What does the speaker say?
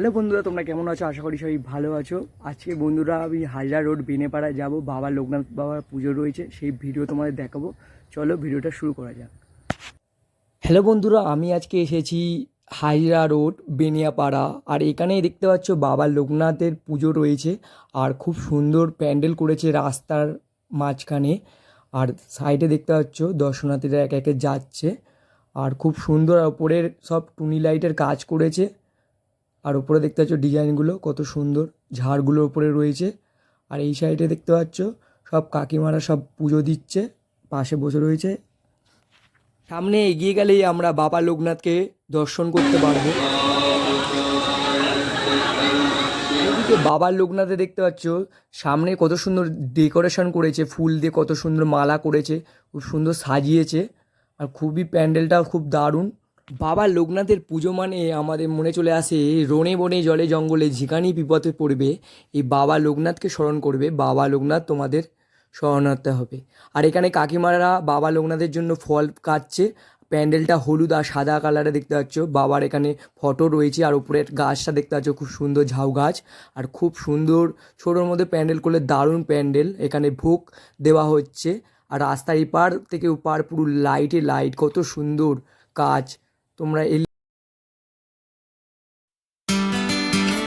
Hello বন্ধুরা, তোমরা কেমন আছো? আশা করি সবাই ভালো আছো। আজকে বন্ধুরা, আমি হাজরা রোড বেনেপাড়ায় যাব। বাবা লোকনাথ বাবার পুজো রয়েছে, সেই ভিডিও তোমাদের দেখাবো। চলো ভিডিওটা শুরু করা যাক। হ্যালো বন্ধুরা, আমি আজকে এসেছি হাজরা রোড বেনিয়াপাড়া। আর এখানেই দেখতে পাচ্ছ বাবা লোকনাথের পুজো রয়েছে। আর খুব সুন্দর প্যান্ডেল করেছে রাস্তার মাঝখানে। আর সাইডে দেখতে পাচ্ছ দর্শনার্থীরা এক একে যাচ্ছে। আর খুব সুন্দর ওপরের সব টুনি লাইটের কাজ করেছে। আর ওপরে দেখতে পাচ্ছ ডিজাইনগুলো, কত সুন্দর। ঝাড়গুলোর ওপরে রয়েছে। আর এই সাইডে দেখতে পাচ্ছ, সব কাকিমারা সব পুজো দিচ্ছে, পাশে বসে রয়েছে। সামনে এগিয়ে গেলেই আমরা বাবা লোকনাথকে দর্শন করতে পারব। এদিকে বাবা লোকনাথে দেখতে পাচ্ছ, সামনে কত সুন্দর ডেকোরেশন করেছে, ফুল দিয়ে কত সুন্দর মালা করেছে, খুব সুন্দর সাজিয়েছে। আর খুবই প্যান্ডেলটা খুব দারুণ। বাবা লোকনাথের পুজো মানে আমাদের মনে চলে আসে রনে বনে জলে জঙ্গলে যেখানেই বিপদে পড়বে, এই বাবা লোকনাথকে স্মরণ করবে, বাবা লোকনাথ তোমাদের শরণার্থে হবে। আর এখানে কাকিমারা বাবা লোকনাথের জন্য ফল কাটছে, প্যান্ডেলটা হলুদ আর সাদা কালারে দেখতে পাচ্ছ, বাবার এখানে ফটো রয়েছে আর উপরের গাছটা দেখতে পাচ্ছ, খুব সুন্দর ঝাউ গাছ আর খুব সুন্দর ছোটোর মধ্যে প্যান্ডেল করলে দারুণ প্যান্ডেল, এখানে ভোগ দেওয়া হচ্ছে। আর রাস্তার এপার থেকে ওপার পুরো লাইটে লাইট কত সুন্দর কাজ। তোমরা এলে